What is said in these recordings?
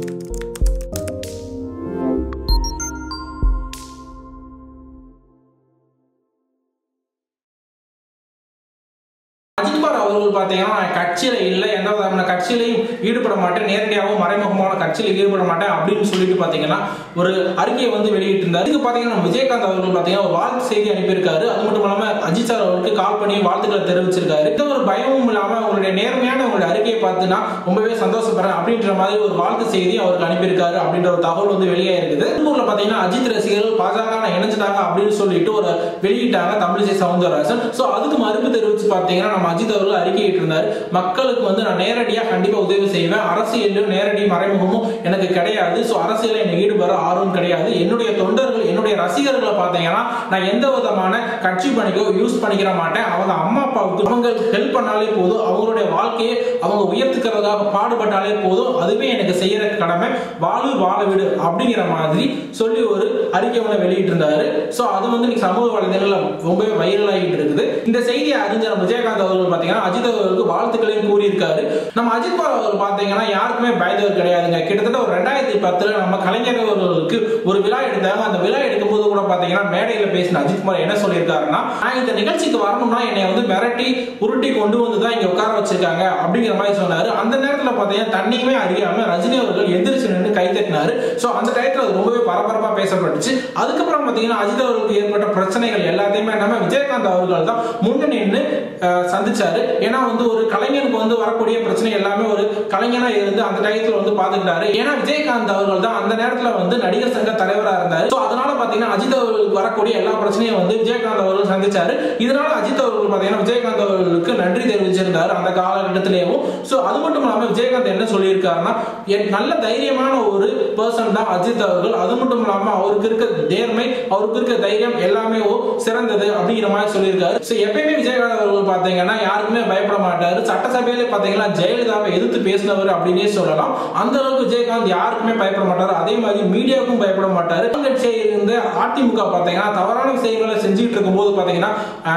Thank you. Ajithkumar அவர்கள் பார்த்தீங்கன்னா நான் கட்சியில இல்லை எந்த விதமான கட்சியிலையும் ஈடுபட மாட்டேன் நேரடியாகவும் மறைமுகமான கட்சியில் ஈடுபட மாட்டேன் அப்படின்னு சொல்லிட்டு பார்த்தீங்கன்னா ஒரு அறிக்கையை வந்து வெளியிட்டிருந்தார். இதுக்கு பார்த்தீங்கன்னா விஜயகாந்த் அவர்கள் பார்த்தீங்கன்னா ஒரு வாழ்த்து செய்தி அனுப்பியிருக்காரு. அது மட்டும் இல்லாமல் அஜித் சார் அவருக்கு கால் பண்ணி வாழ்த்துக்களை தெரிவிச்சிருக்காரு. எந்த ஒரு பயமும் இல்லாமல் உங்களுடைய நேர்மையான உங்களுடைய அறிக்கையை பார்த்துன்னா ரொம்பவே சந்தோஷப்படுறேன் அப்படின்ற மாதிரி ஒரு வாழ்த்து செய்தி அவருக்கு அனுப்பியிருக்காரு அப்படின்ற ஒரு தகவல் வந்து வெளியே இருக்குது. திருப்பூர்ல பார்த்தீங்கன்னா அஜித் ரசிகர்கள் பாஜக இணைஞ்சிட்டாங்க அப்படின்னு சொல்லிட்டு ஒரு வெளியிட்டாங்க தமிழிசை சவுந்தரராஜன். ஸோ அதுக்கு மறுப்பு தெரிவிச்சு பார்த்தீங்கன்னா நம்ம அஜித் அவர்கள் அறிக்கையிட்டு இருந்தார் மக்களுக்கு வந்து நான் நேரடியாக கண்டிப்பாக உதவி செய்வேன் அரசியலும் நேரடி மறைமுகமும் எனக்கு கிடையாது. ஸோ அரசியலில் என்னை ஈடுபட ஆர்வம் கிடையாது. என்னுடைய தொண்டர்கள் என்னுடைய ரசிகர்களை பார்த்தீங்கன்னா நான் எந்த விதமான கட்சி பணிக்கோ யூஸ் பண்ணிக்கிற மாட்டேன். அவங்க அம்மா அப்பாவுக்கு அவங்க ஹெல்ப் பண்ணாலே போதும். அவங்களுடைய வாழ்க்கையை அவங்க உயர்த்துக்கிறதுக்காக பாடுபட்டாலே போதும். அதுவே எனக்கு செய்யற கடமை. வாழு வாழ விடு அப்படிங்கிற மாதிரி சொல்லி ஒரு அறிக்கை ஒன்று வெளியிட்டிருந்தாரு. ஸோ அது வந்து இன்னைக்கு சமூக வலைதளங்களில் ரொம்பவே வைரல் ஆகிட்டு இருக்குது. இந்த செய்தியை அறிஞர் விஜயகாந்த் அவர்கள் அவர்கள் பாத்தீங்கன்னா அஜித் அவர்களுக்கு வாழ்த்துக்களையும் கூறியிருக்காரு. நம்ம அஜித் குமார் அவர்கள் பாத்தீங்கன்னா யாருக்குமே பயந்தவர் கிடையாதுங்க. கிட்டத்தட்ட ஒரு ரெண்டாயிரத்தி பத்துல நம்ம கலைஞர் அவர்களுக்கு ஒரு விழா எடுத்தாங்க. அந்த விழா எடுக்கும் போது கூட பாத்தீங்கன்னா மேடையில பேசின அஜித் குமார் என்ன சொல்லியிருக்காருன்னா நான் இந்த நிகழ்ச்சிக்கு வரணும்னா என்னை வந்து மிரட்டி உருட்டி கொண்டு வந்து தான் இங்க உட்கார வச்சிருக்காங்க அப்படிங்கிற மாதிரி சொன்னாரு. அந்த நேரத்துல பாத்தீங்கன்னா தண்ணியுமே அறியாம ரஜினி அவர்கள் எந்திரிச்சு நின்று கை தட்டினாரு. சோ அந்த டயத்துல அது ரொம்பவே பரபரப்பா பேசப்பட்டுச்சு. அதுக்கப்புறம் பாத்தீங்கன்னா அஜித் அவர்களுக்கு ஏற்பட்ட பிரச்சனைகள் எல்லாத்தையுமே நம்ம விஜயகாந்த் அவர்கள் தான் முன்னு சந்திச்சாரு. ஏன்னா வந்து ஒரு கலைஞனுக்கு வந்து வரக்கூடிய பிரச்சனை எல்லாமே ஒரு கலைஞனா இருந்து அந்த டயத்துல வந்து பாத்துக்கிட்டாரு. ஏன்னா விஜயகாந்த் அவர்கள் தான் அந்த நேரத்துல வந்து நடிகர் சங்க தலைவரா இருந்தாரு. சோ அதனால பாத்தீங்கன்னா அஜித் அவர்களுக்கு வரக்கூடிய எல்லா பிரச்சனையும் வந்து விஜயகாந்த் அவர்கள் சந்திச்சாரு. இதனால அஜித் அவர்கள் பாத்தீங்கன்னா விஜயகாந்த் அவர்களுக்கு நன்றி தெரிவிச்சிருந்தாரு அந்த காலகட்டத்திலேயும் சோ அது மட்டும் இல்லாம விஜயகாந்த் என்ன சொல்லியிருக்காருன்னா என் நல்ல தைரியமான ஒரு பர்சன் தான் அஜித் அவர்கள். அது மட்டும் இல்லாம அவருக்கு இருக்க நேர்மை அவருக்கு இருக்க தைரியம் எல்லாமே ஓ- சிறந்தது அப்படிங்கிற மாதிரி சொல்லியிருக்காரு. சோ எப்பயுமே விஜயகாந்த் அவர்கள் பாத்தீங்கன்னா யாருக்குமே பயப்பட மாட்டாரு. சட்டசபையில பாத்தீங்கன்னா ஜெயலலிதாவை எதிர்த்து பேசினவர் அப்படின்னே சொல்லலாம். அந்த அளவுக்கு விஜயகாந்த் யாருக்குமே பயப்பட மாட்டாரு. அதே மாதிரி மீடியாவுக்கும் பயப்பட மாட்டாரு. கட்சியை இருந்து அதிமுக பாத்தீங்கன்னா தவறான விஷயங்களை செஞ்சுட்டு இருக்கும்போது பாத்தீங்கன்னா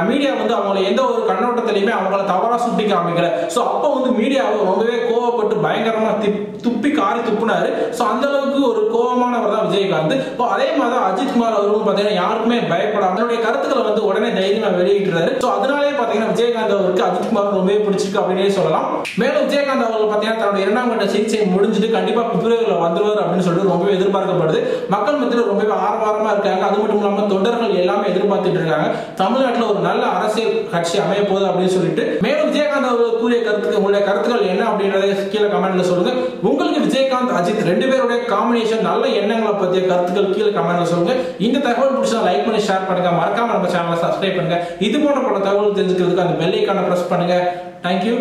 மீடியா வந்து அவங்கள எந்த ஒரு கண்ணோட்டத்திலையுமே அவங்கள தவறா சுட்டி காமிக்கல. சோ அப்போ வந்து மீடியாவை ரொம்பவே கோவப்பட்டு பயங்கரமா துப்பி காரி துப்புனாரு. சோ அந்த அளவுக்கு ஒரு கோபமானவர் தான் விஜயகாந்த். இப்போ அதே மாதிரி தான் அஜித் குமார் அவரும் பாத்தீங்கன்னா யாருக்குமே பயப்படாம அவருடைய கருத்துக்களை வந்து உடனே தைரியமா வெளியிட்டுறாரு சோ அதனாலே பாத்தீங்கன்னா விஜயகாந்த் அவருக்கு அஜித் குமார் ரொம்பவே பிடிச்சிருக்கு அப்படின்னே சொல்லலாம். மேலும் விஜயகாந்த் அவர்கள் பாத்தீங்கன்னா தன்னுடைய இரண்டாம் கட்ட சிகிச்சை முடிஞ்சுட்டு கண்டிப்பா பிப்ரவரியில் வந்துருவார் அப்படின்னு சொல்லிட்டு ரொம்பவே எதிர்பார்க்கப்படுது. மக்கள் மத்தியில் ரொம்பவே ஆர்வமா இருக்காங்க. அது மட்டும் இல்லாம தொண்டர்கள் எல்லாமே எதிர்பார்த்துட்டு இருக்காங்க. தமிழ்நாட்டில் ஒரு நல்ல அரசியல் கட்சி அமைய போகுது அப்படின்னு சொல்லிட்டு. மேலும் விஜயகாந்த் அவர்கள் கூறிய கருத்துக்கு உங்களுடைய கருத்துக்கள் என்ன அப்படின்றத கீழே கமெண்ட்ல சொல்லுங்க. உங்களுக்கு விஜயகாந்த் அஜித் ரெண்டு பேருடைய காம்பினேஷன் நல்ல எண்ணங்களை பத்திய கருத்துக்கள் கீழே கமெண்ட்ல சொல்லுங்க. இந்த தகவல் பிடிச்சா லைக் பண்ணி ஷேர் பண்ணுங்க. மறக்காம நம்ம சேனலை சப்ஸ்கிரைப் பண்ணுங்க. இது போன்ற பல தகவல் தெரிஞ்சுக்கிறதுக்கு அந்த பெல் ஐக்கான ப்ரெஸ் பண்ணுங்கள் தேங்க்யூ